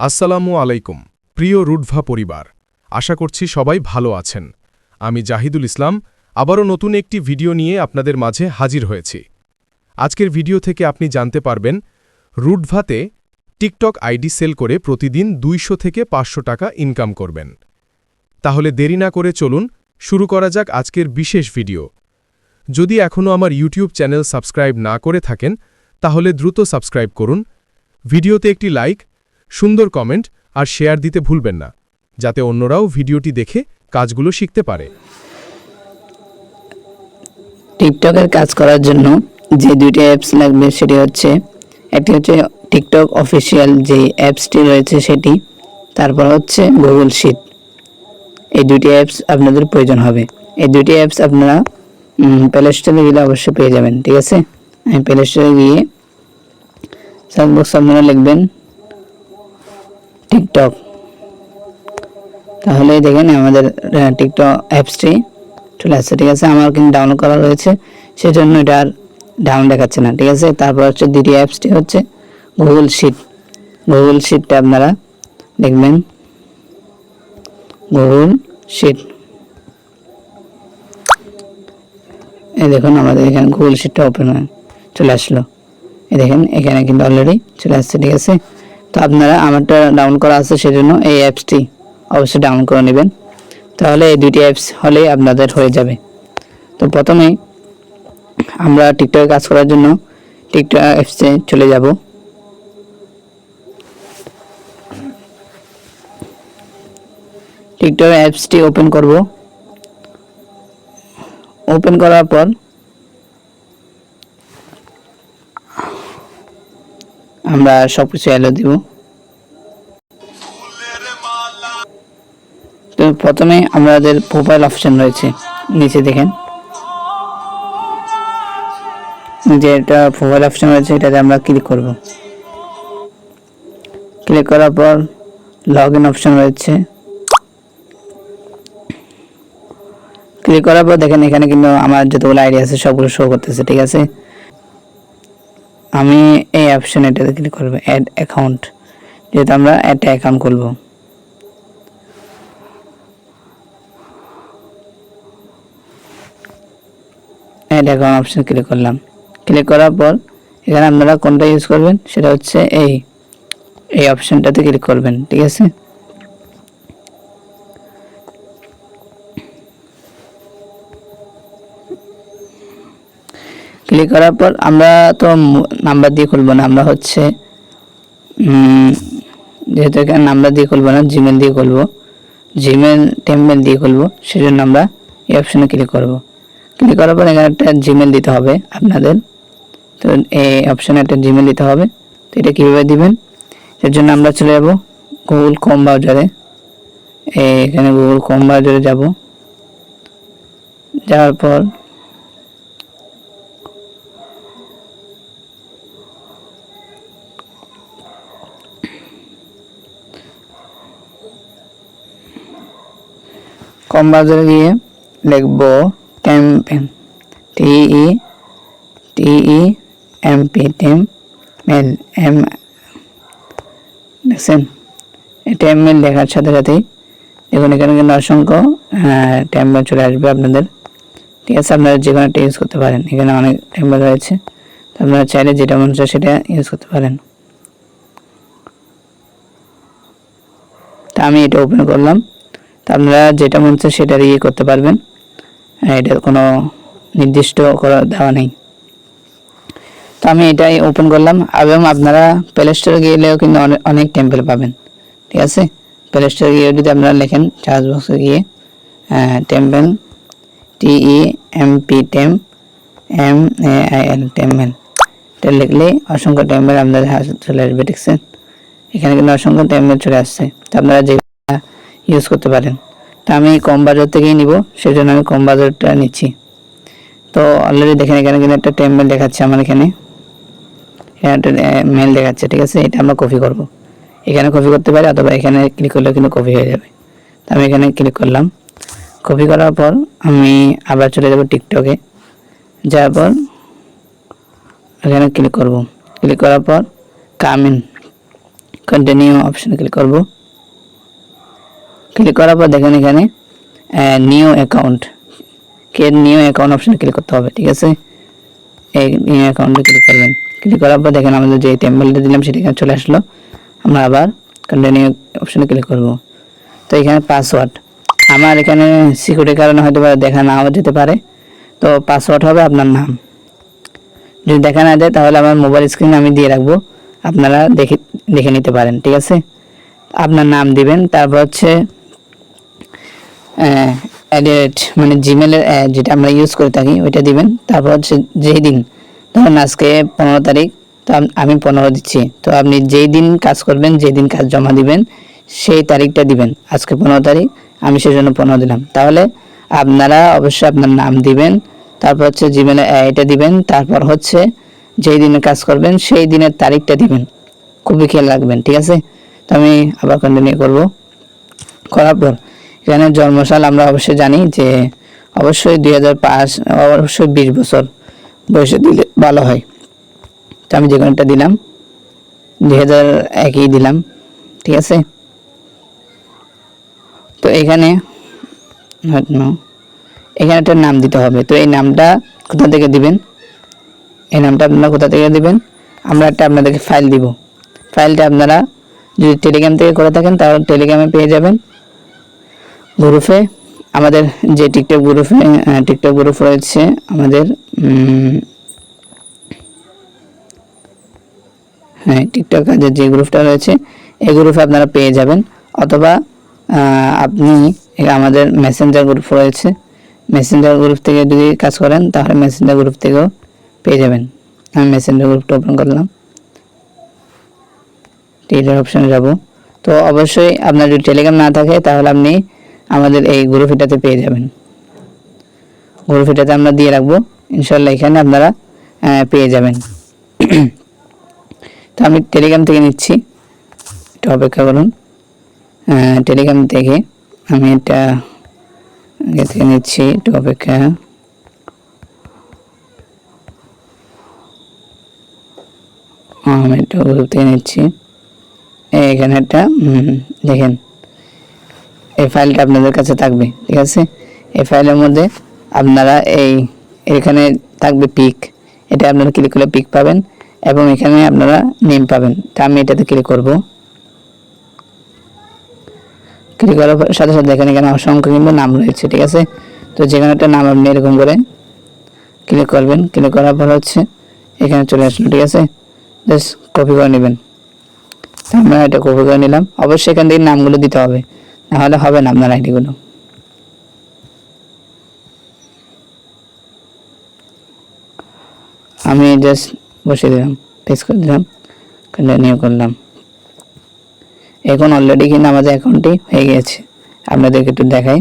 আসসালামু আলাইকুম, প্রিয় রুডভা পরিবার। আশা করছি সবাই ভালো আছেন। আমি জাহিদুল ইসলাম, আবারও নতুন একটি ভিডিও নিয়ে আপনাদের মাঝে হাজির হয়েছি। আজকের ভিডিও থেকে আপনি জানতে পারবেন, রুডভাতে টিকটক আইডি সেল করে প্রতিদিন দুইশো থেকে পাঁচশো টাকা ইনকাম করবেন। তাহলে দেরি না করে চলুন, শুরু করা যাক আজকের বিশেষ ভিডিও। যদি এখনও আমার ইউটিউব চ্যানেল সাবস্ক্রাইব না করে থাকেন, তাহলে দ্রুত সাবস্ক্রাইব করুন। ভিডিওতে একটি লাইক সুন্দর কমেন্ট আর শেয়ার দিতে ভুলবেন না, যাতে অন্যরাও ভিডিওটি দেখে কাজগুলো শিখতে পারে। টিকটকের কাজ করার জন্য যে দুইটি অ্যাপস লাগবে সেটি হচ্ছে, একটি হচ্ছে টিকটক অফিসিয়াল যে অ্যাপসটি রয়েছে সেটি, তারপর হচ্ছে গুগল শিট এই দুটি অ্যাপস আপনাদের প্রয়োজন হবে। এই দুটি অ্যাপস আপনারা প্লে স্টোরে গেলে অবশ্যই পেয়ে যাবেন, ঠিক আছে? আমি প্লে স্টোরে গিয়ে সার্চ বক্স আপনারা লিখবেন টিকটক তাহলে দেখেন আমাদের টিকটক অ্যাপসটি চলে আসছে, ঠিক আছে? আমার কিন্তু ডাউনলোড করা রয়েছে সেই জন্য এটা আর ডাউন দেখাচ্ছে না, ঠিক আছে? তারপর হচ্ছে দ্বিতীয় অ্যাপসটি হচ্ছে গুগল শিট গুগল শিটটা আপনারা দেখবেন। গুগল শিট এই দেখুন, আমাদের এখানে গুগল শিটটা ওপেন চলে আসলো। এই দেখেন, এখানে কিন্তু অলরেডি চলে আসছে, ঠিক আছে? তো আপনারা আমারটা ডাউন করা আছে সেজন্য এই অ্যাপসটি অবশ্যই ডাউন করে নেবেন। তাহলে এই দুইটি অ্যাপস হলেই আপনাদের হয়ে যাবে। তো প্রথমে আমরা টিকটকে কাজ করার জন্য টিকটক অ্যাপসে চলে যাব। টিকটক অ্যাপসটি ওপেন করব। ওপেন করার পর আমরা সব কিছু এলো দিব। তো প্রথমে আমাদের প্রোফাইল অপশন রয়েছে, নিচে দেখেন। যে এটা প্রোফাইল অপশন রয়েছে, এটাতে আমরা ক্লিক করব। ক্লিক করার পর লগ ইন অপশন রয়েছে। ক্লিক করার পর দেখেন এখানে কিন্তু আমার যতগুলো আইডি আছে, সবগুলো শো করতেছে, ঠিক আছে? আমি এই অপশন এটাতে ক্লিক করব অ্যাড অ্যাকাউন্ট যেহেতু আমরা একটা অ্যাকাউন্ট খুলবো অ্যাড অ্যাকাউন্ট অপশন ক্লিক করলাম। ক্লিক করার পর এখানে আপনারা কোনটা ইউজ করবেন? সেটা হচ্ছে এই এই অপশনটাতে ক্লিক করবেন, ঠিক আছে? ক্লিক করার পর আমরা তো নাম্বার দিয়ে খুলবো না, আমরা হচ্ছে যেহেতু এখানে নাম্বার দিয়ে খুলবো না জিমেল দিয়ে খুলবো জিমেল টেমমেল দিয়ে খুলবো, সেজন্য আমরা এই অপশনে ক্লিক করব। ক্লিক করার পর এখানে একটা জিমেল দিতে হবে আপনাদের। তো এই অপশনে একটা জিমেল দিতে হবে। তো এটা কীভাবে দিবেন? এর জন্য আমরা চলে যাব গুগল কম ব্রাউজারে এখানে গুগল কম ব্রাউজারে যাব। যাওয়ার পর কম বাজারে গিয়ে লিখব campaign T E M P temp mail M, দেখছেন? টেম মেল লেখার সাথে সাথেই দেখুন, এখানে কিন্তু অসংখ্য টেম্পেল চলে আসবে আপনাদের। ঠিক আছে, আপনারা যে কোনো ইউজ করতে পারেন। এখানে অনেক টেম্পেল রয়েছে। তো আপনারা চাইলে যেটা মনে হচ্ছে সেটা ইউজ করতে পারেন। তা আমি এটা ওপেন করলাম। আপনারা যেটা মনে হচ্ছে সেটা ইয়ে করতে পারবেন। হ্যাঁ, এটার কোনো নির্দিষ্ট করা দেওয়া নেই। তো আমি এটাই ওপেন করলাম। এবং আপনারা প্লে স্টোরে গেলেও কিন্তু অনেক টেম্পেল পাবেন। ঠিক আছে? প্লে স্টোরে গিয়ে যদি আপনারা লেখেন চার্জ বক্সে গিয়ে temple TE M P temp M A I L temp mail এটা লিখলে অসংখ্য টেম্পেল আপনাদের চলে আসবে দেখছেন এখানে কিন্তু অসংখ্য টেম্পেল চলে আসছে। তো আপনারা যে ইউজ করতে পারেন। তো আমি কম বাজার থেকেই নিব সেই জন্য আমি কম বাজারটা নিচ্ছি। তো অলরেডি দেখেন এখানে কিন্তু একটা টেম্পেল দেখাচ্ছে আমার এখানে। এখানে একটা মেল দেখাচ্ছে, ঠিক আছে? এটা আমরা কপি করব। এখানে কপি করতে পারি, অথবা এখানে ক্লিক করলে কিন্তু কপি হয়ে যাবে। তো আমি এখানে ক্লিক করলাম। কপি করার পর আমি আবার চলে যাব টিকটকে যাওয়ার পর এখানে ক্লিক করব। ক্লিক করার পর কামিন কন্টিনিউ অপশানে ক্লিক করব। ক্লিক করার পর দেখেন এখানে নিউ অ্যাকাউন্ট কে নিউ অ্যাকাউন্ট অপশানে ক্লিক করতে হবে, ঠিক আছে? এই নিউ অ্যাকাউন্টে ক্লিক করবেন। ক্লিক করার পর দেখেন আমাদের যে টেম্পলটা দিলাম, সেটা চলে আসলো। আমরা আবার কন্টিনিউ অপশানে ক্লিক করব। তো এখানে পাসওয়ার্ড আমার এখানে সিকিউরিটির কারণে হয়তো দেখা নাও যেতে পারে। তো পাসওয়ার্ড হবে আপনার নাম। যদি দেখা না যায়, তাহলে আমার মোবাইল স্ক্রিনে আমি দিয়ে রাখব। আপনারা দেখে দেখে নিতে পারেন, ঠিক আছে? আপনার নাম দিবেন, তারপর হচ্ছে অ্যাডিট মানে জিমেলের যেটা আমরা ইউজ করে থাকি, ওইটা দিবেন। তারপর হচ্ছে যেই দিন, ধরুন আজকে পনেরো তারিখ, তো আম- পনেরো দিচ্ছি। তো আপনি যেই দিন কাজ করবেন, যেই দিন কাজ জমা দিবেন, সেই তারিখটা দিবেন। আজকে পনেরো তারিখ, আমি সেই জন্য পনেরো দিলাম। তাহলে আপনারা অবশ্যই আপনার নাম দিবেন, তারপর হচ্ছে জিমেলে এটা দিবেন, তারপর হচ্ছে যেই দিনে কাজ করবেন, সেই দিনের তারিখটা দিবেন। খুবই খেয়াল রাখবেন, ঠিক আছে? তো আমি আবার কন্টিনিউ করব। করার পর এখানে জন্মসাল আমরা অবশ্যই জানি যে অবশ্যই দুই হাজার পাঁচ, অবশ্যই বিশ বছর বয়সে দিলে ভালো হয়। তো আমি যে কোনোটা দিলাম, দুই হাজার একই দিলাম, ঠিক আছে? তো এখানে এখানে একটা নাম দিতে হবে। তো এই নামটা কোথা থেকে দিবেন? এই নামটা আপনারা কোথা থেকে দিবেন? আমরা একটা আপনাদেরকে ফাইল দিব। ফাইলটা আপনারা যদি টেলিগ্রাম থেকে করে থাকেন, তাহলে টেলিগ্রামে পেয়ে যাবেন। গ্রুপে আমাদের যে টিকটক গ্রুপে টিকটক গ্রুপ রয়েছে, আমাদের হ্যাঁ টিকটক কাজের যে গ্রুপটা রয়েছে, এই গ্রুপে আপনারা পেয়ে যাবেন। অথবা আপনি আমাদের মেসেঞ্জার গ্রুপ রয়েছে মেসেঞ্জার গ্রুপ থেকে যদি কাজ করেন, তাহলে মেসেঞ্জার গ্রুপ থেকেও পেয়ে যাবেন। আমি মেসেঞ্জার গ্রুপটা ওপেন করলাম। টেলিগ্রাম অপশানে যাব। তো অবশ্যই আপনার যদি টেলিগ্রাম না থাকে, তাহলে আপনি আমাদের এই গ্রুপ এটাতে পেয়ে যাবেন। গ্রুপ এটাতে আমরা দিয়ে রাখব। ইনশাল্লাহ এখানে আপনারা পেয়ে যাবেন। তো আমি টেলিগ্রাম থেকে নিচ্ছি। একটু অপেক্ষা করুন। টেলিগ্রাম থেকে আমি এটা থেকে নিচ্ছি, একটু অপেক্ষা। আমি একটু গ্রুপ থেকে নিচ্ছি। এখানে একটা দেখেন। এই ফাইলটা আপনাদের কাছে থাকবে, ঠিক আছে? এই ফাইলের মধ্যে আপনারা এই, এখানে থাকবে পিক এটা আপনারা ক্লিক করলে পিক পাবেন এবং এখানে আপনারা নেম পাবেন। তা আমি এটাতে ক্লিক করব। ক্লিক করার সাথে সাথে এখানে এখানে অসংখ্য কিন্তু নাম রয়েছে, ঠিক আছে? তো যেখানে একটা নাম আপনি এরকম করে ক্লিক করবেন। ক্লিক করার পর হচ্ছে এখানে চলে আসলো, ঠিক আছে? জাস্ট কপি করে নেবেন। আমরা এটা কপি করে নিলাম। অবশ্যই এখান থেকে নামগুলো দিতে হবে। নাহলে হবে না আপনার আইডিগুলো। আমি জাস্ট বসিয়ে দিলাম পেস করে দিলাম কন্টিনিউ করলাম। এখন অলরেডি কিন্তু আমাদের অ্যাকাউন্টটি হয়ে গেছে আপনাদেরকে একটু দেখাই।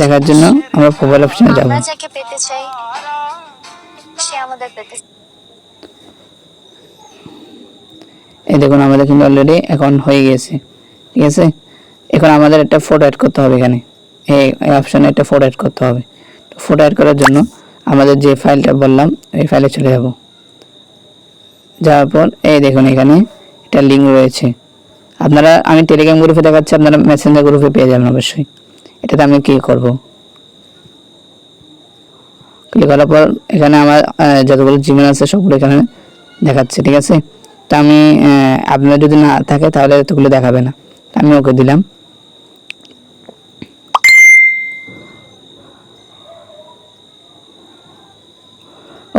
দেখার জন্য আমরা মোবাইল অপশনে যাব। আমরা যাকে পেতে চাই সে আমাদের পেতে এই দেখুন, আমাদের কিন্তু অলরেডি অ্যাকাউন্ট হয়ে গিয়েছে। ঠিক আছে? এখন আমাদের একটা ফটো অ্যাড করতে হবে এখানে। এই অপশানে একটা ফটো অ্যাড করতে হবে। তো ফটো অ্যাড করার জন্য আমাদের যে ফাইলটা বললাম, এই ফাইলে চলে যাব। যাওয়ার পর, এই দেখুন এখানে একটা লিঙ্ক রয়েছে। আপনারা, আমি টেলিগ্রাম গ্রুপে দেখাচ্ছি, আপনারা মেসেঞ্জার গ্রুপে পেয়ে যাবেন অবশ্যই। এটাতে আমি কি করব। ক্লিক করার পর এখানে আমার যতগুলো জিমেল আছে, সবগুলো এখানে দেখাচ্ছে, ঠিক আছে? তো আমি আপনার যদি না থাকে তাহলে এতগুলো দেখাবে না। আমি ওকে দিলাম।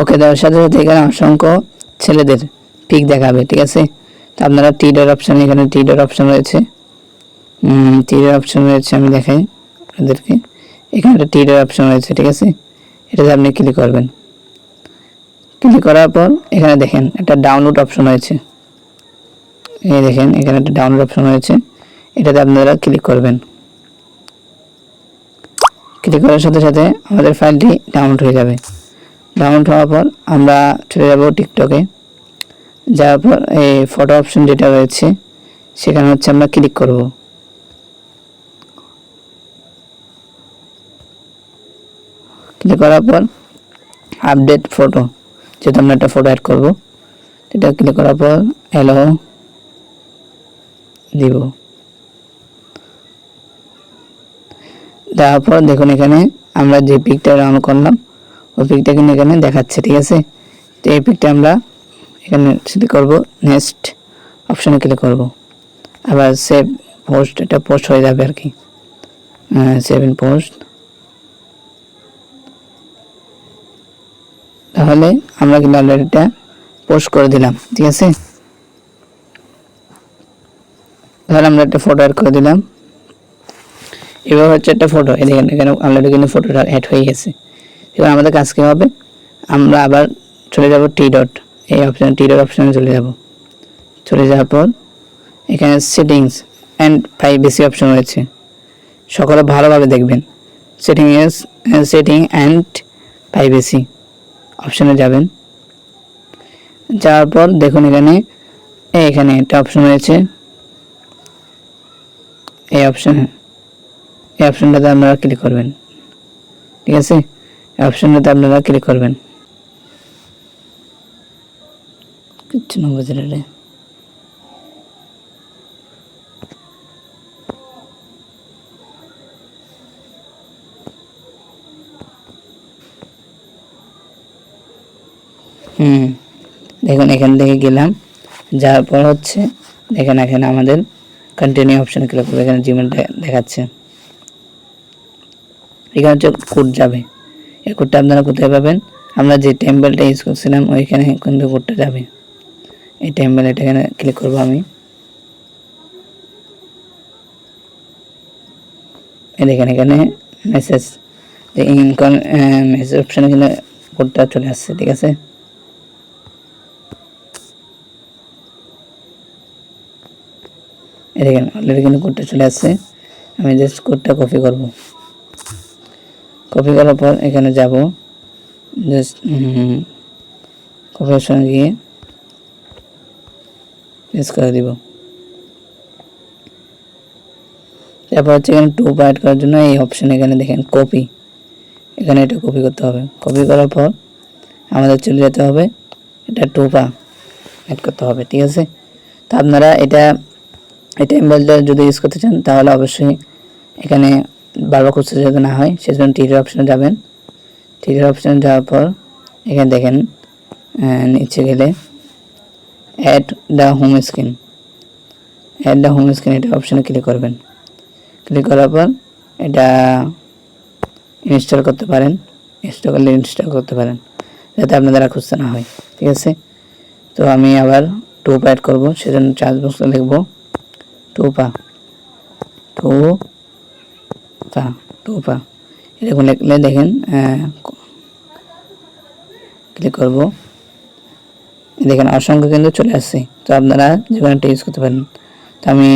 ওকে দেওয়ার সাথে সাথে এখানে অসংখ্য ছেলেদের পিক দেখাবে, ঠিক আছে? তো আপনারা টিডার অপশান এখানে টিডার অপশান রয়েছে। টিডার অপশান রয়েছে, আমি দেখাই আপনাদেরকে। এখানে একটা টিডার অপশান রয়েছে, ঠিক আছে? এটাতে আপনি ক্লিক করবেন। ক্লিক করার পর এখানে দেখেন একটা ডাউনলোড অপশন রয়েছে। এই দেখেন, এখানে একটা ডাউনলোড অপশন রয়েছে। এটাতে আপনারা ক্লিক করবেন। ক্লিক করার সাথে সাথে আমাদের ফাইলটি ডাউনলোড হয়ে যাবে। ডাউনলোড হওয়ার পর আমরা চলে যাব টিকটকে যাওয়ার পর এই ফটো অপশন যেটা রয়েছে, সেখানে হচ্ছে আমরা ক্লিক করব। ক্লিক করার পর আপডেট ফটো যেহেতু আমরা একটা ফটো অ্যাড করব। এটা ক্লিক করার পর হ্যালো দিব। দেওয়ার পর দেখুন এখানে আমরা যে পিকটা রান করলাম, ওই পিকটা কিন্তু এখানে দেখাচ্ছে, ঠিক আছে? তো এই পিকটা আমরা এখানে ক্লিক করব নেক্সট অপশানে ক্লিক করব। আবার সেভ পোস্ট এটা পোস্ট হয়ে যাবে আর কি। সেভ ইন পোস্ট তাহলে আমরা কিন্তু অলরেডি এটা পোস্ট করে দিলাম, ঠিক আছে? তাহলে আমরা একটা ফটো অ্যাড করে দিলাম। এবার হচ্ছে একটা ফটো এখানে এখানে অলরেডি কিন্তু ফটোটা অ্যাড হয়ে গেছে। এবার আমাদের কাজ কী হবে? আমরা আবার চলে যাব টি ডট এই অপশান টি ডট অপশানে চলে যাব। চলে যাওয়ার পর এখানে সেটিংস অ্যান্ড প্রাইভেসি অপশন রয়েছে। সকলে ভালোভাবে দেখবেন। সেটিং সেটিং অ্যান্ড প্রাইভেসি অপশানে যাবেন। যাওয়ার পর দেখুন এখানে এখানে একটা অপশন রয়েছে। এই অপশানে, এই অপশনটাতে আপনারা ক্লিক করবেন। ঠিক আছে? এই অপশনটাতে আপনারা ক্লিক করবেন। কিচ্ছু না বুঝে হুম। দেখুন, এখান থেকে গেলাম। যাওয়ার পর হচ্ছে, দেখেন, এখানে আমাদের কন্টিনিউ অপশানে ক্লিক করব। এখানে জিমেলটা দেখাচ্ছে। এখানে হচ্ছে কোড যাবে। এই কোডটা আপনারা কোথায় পাবেন? আমরা যে টেম্পলটা ইউজ করছিলাম, ওইখানে কিন্তু কোডটা যাবে। এই টেম্পল এটা এখানে ক্লিক করব আমি। দেখেন, এখানে মেসেজ ইনকম মেসেজ অপশানে কিন্তু কোডটা চলে আসছে, ঠিক আছে? দেখেন অলরেডি কিন্তু কোডটা চলে আসছে। আমি জাস্ট কোডটা কপি করব। কপি করার পর এখানে যাব। জাস্ট কপি অপশনে গিয়ে পেস্ট করে দিব। তারপর হচ্ছে এখানে টু পার্ট করার জন্য এই অপশান এখানে দেখেন কপি এখানে এটা কপি করতে হবে। কপি করার পর আমাদের চলে যেতে হবে। এটা টু পা অ্যাড করতে হবে, ঠিক আছে? তো আপনারা এটা এই টেম্পলটা যদি ইউজ করতে চান, তাহলে অবশ্যই এখানে বারবার করতে যাতে না হয়, সেজন্য টিভির অপশানে যাবেন। টিভির অপশানে যাওয়ার পর এখানে দেখেন নিচে গেলে add the home screen add the home screen এটা অপশানে ক্লিক করবেন। ক্লিক করার পর এটা ইনস্টল করতে পারেন। ইনস্টল করলে ইনস্টল করতে পারেন, যাতে আপনাদের আর খুঁজতে না হয়। ঠিক আছে? তো আমি আবার টু অ্যাড করব, সেজন্য চার্জ বক্সে লিখব। টুপা টু পা টুপা এরকম লিখলে দেখেন ক্লিক করব। দেখেন, অসংখ্য কিন্তু চলে আসছে। তো আপনারা যে কোনো একটা ইউজ করতে পারেন। তো আমি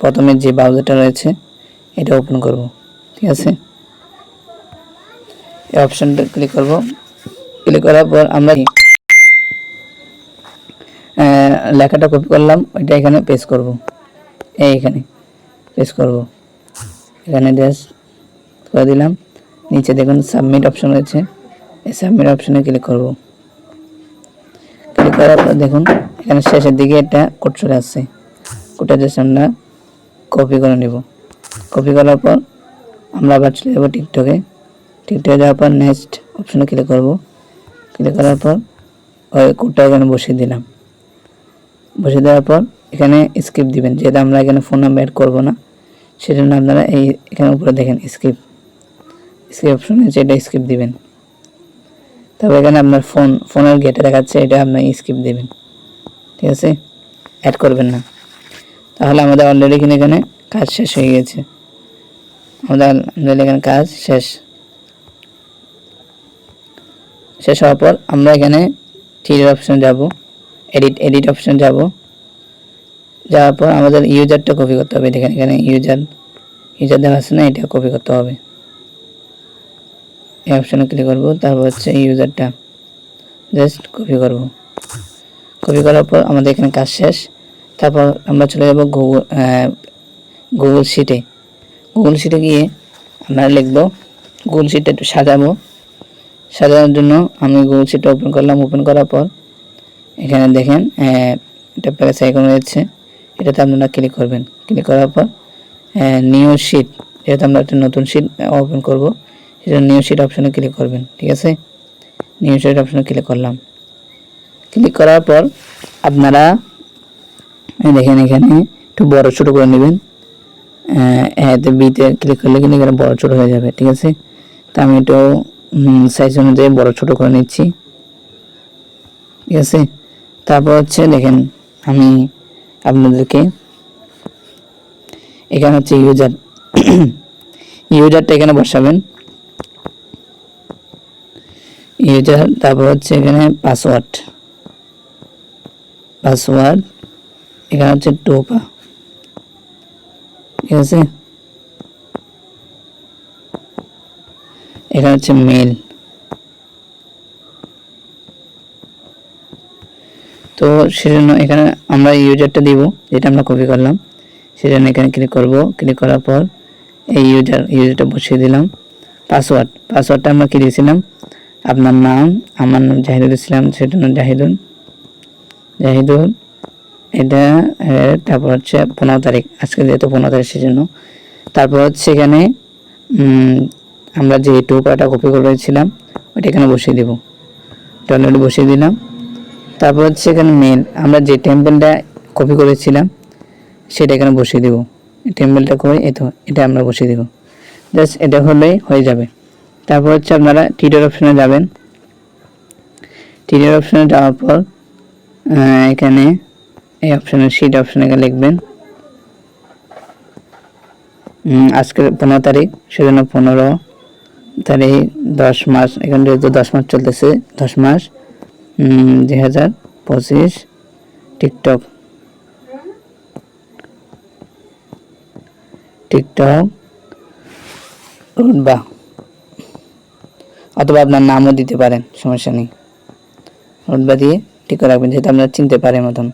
প্রথমে যে ব্রাউজারটা রয়েছে, এটা ওপেন করব। ঠিক আছে? এই অপশনটা ক্লিক করব। ক্লিক করার পর আমরা লেখাটা কপি করলাম ওইটা এখানে পেস্ট করব। এই এখানে পেস্ট করব। এখানে জাস্ট করে দিলাম। নিচে দেখুন সাবমিট অপশন রয়েছে। এই সাবমিট অপশনে ক্লিক করব। ক্লিক করার পর দেখুন, এখানে শেষের দিকে একটা কোড চলে আসছে। কোডটা জাস্ট আমরা কপি করে নেব। কপি করার পর আমরা আবার চলে যাব টিকটকে টিকটকে যাওয়ার পর নেক্সট অপশনে ক্লিক করব। ক্লিক করার পর ওই কোডটা এখানে বসিয়ে দিলাম। বসিয়ে দেওয়ার পর এখানে স্কিপ দিবেন। যেহেতু আমরা এখানে ফোন নাম্বার অ্যাড করব না, সেজন্য আপনারা এই এখানে উপরে দেখেন স্কিপ স্কিপ অপশন আছে এটা স্কিপ দিবেন। তারপর এখানে আপনার ফোন ফোনের গেটে দেখাচ্ছে, এটা আপনার স্কিপ দিবেন। ঠিক আছে? অ্যাড করবেন না। তাহলে আমাদের অলরেডি কিন্তু এখানে কাজ শেষ হয়ে গেছে। আমাদের already এখানে কাজ শেষ। শেষ হওয়ার পর আমরা এখানে থ্রির অপশন যাব এডিট এডিট অপশন যাব। যাওয়ার পর আমাদের ইউজারটা কপি করতে হবে। দেখেন এখানে ইউজার ইউজার দেওয়া আছে না, এটা কপি করতে হবে। এই অপশানে ক্লিক করব, তারপর হচ্ছে ইউজারটা জাস্ট কপি করব। কপি করার পর আমাদের এখানে কাজ শেষ। তারপর আমরা চলে যাব গুগল গুগল শিটে গুগল শিটে গিয়ে আমরা লিখব গুগল শিটটা একটু সাজাবো। সাজানোর জন্য আমি গুগল শিটটা ওপেন করলাম। ওপেন করার পর এখানে দেখেন এটা প্যাকেজ আইকন রয়েছে। এটাতে আপনারা ক্লিক করবেন। ক্লিক করার পর নিউ শিট যেহেতু আমরা একটা নতুন শিট ওপেন করব সেটা নিউ শিট অপশানে ক্লিক করবেন, ঠিক আছে? নিউ শিট অপশানে ক্লিক করলাম। ক্লিক করার পর, আপনারা দেখেন এখানে একটু বড় ছোটো করে নেবেন। এতে বিতে ক্লিক করলে কিন্তু এখানে বড় ছোটো হয়ে যাবে, ঠিক আছে? তা আমি একটু সাইজ অনুযায়ী বড় ছোটো করে নিচ্ছি, ঠিক আছে? তারপর হচ্ছে দেখেন, আমি আপনাদেরকে। এখানে হচ্ছে ইউজার ইউজারটা এখানে বসাবেন। ইউজার তারপর হচ্ছে এখানে পাসওয়ার্ড পাসওয়ার্ড এখানে হচ্ছে টোপা ঠিক আছে? এখানে হচ্ছে মেল তো সেজন্য এখানে আমরা ইউজারটা দিব, যেটা আমরা কপি করলাম। সেজন্য এখানে ক্লিক করব। ক্লিক করার পর এই ইউজার ইউজারটা বসিয়ে দিলাম। পাসওয়ার্ড পাসওয়ার্ডটা আমরা কি দিয়েছিলাম? আপনার নাম, আমার নাম জাহিদুল ইসলাম সেটা নাম জাহিদুল। জাহিদুল, এটা তারপর হচ্ছে পনেরো তারিখ, আজকে যেহেতু পনেরো তারিখ সেজন্য। তারপর হচ্ছে এখানে আমরা যে টোপাটা কপি করেছিলাম ওইটা এখানে বসিয়ে দেবো। অলরেডি বসিয়ে দিলাম। তারপর হচ্ছে এখানে মেন আমরা যে টেম্পেলটা কপি করেছিলাম, সেটা এখানে বসিয়ে দেবো। টেম্পেলটা করে এই তো, এটা আমরা বসিয়ে দেবো। জাস্ট এটা হলেই হয়ে যাবে। তারপর হচ্ছে আপনারা টিটার অপশানে যাবেন। টিটার অপশানে যাওয়ার পর এখানে এই অপশানে সিট অপশানে লিখবেন আজকের পনেরো তারিখ, সেজন্য পনেরো তারিখ, দশ মাস, এখানে যেহেতু দশ মাস চলতেছে, দশ মাস দুই হাজার পঁচিশ টিকটক। টিকটক। রুটবা। অথবা আপনার নামও দিতে পারেন, সমস্যা নেই। রুটবা দিয়ে ঠিক করে রাখবেন, যেহেতু আপনারা চিনতে পারেন মতন।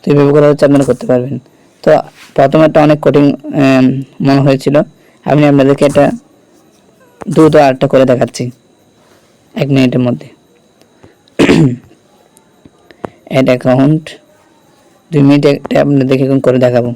তো এইভাবে করে হচ্ছে আপনারা করতে পারবেন। তো প্রথমে একটা অনেক কঠিন মনে হয়েছিল। আমি আপনাদেরকে এটা দ্রুত আরেকটা করে দেখাচ্ছি, এক মিনিটের মধ্যে। অ্যাড অ্যাকাউন্ট দুই মিনিট একটা আপনাদেরকে এখন করে দেখাবো।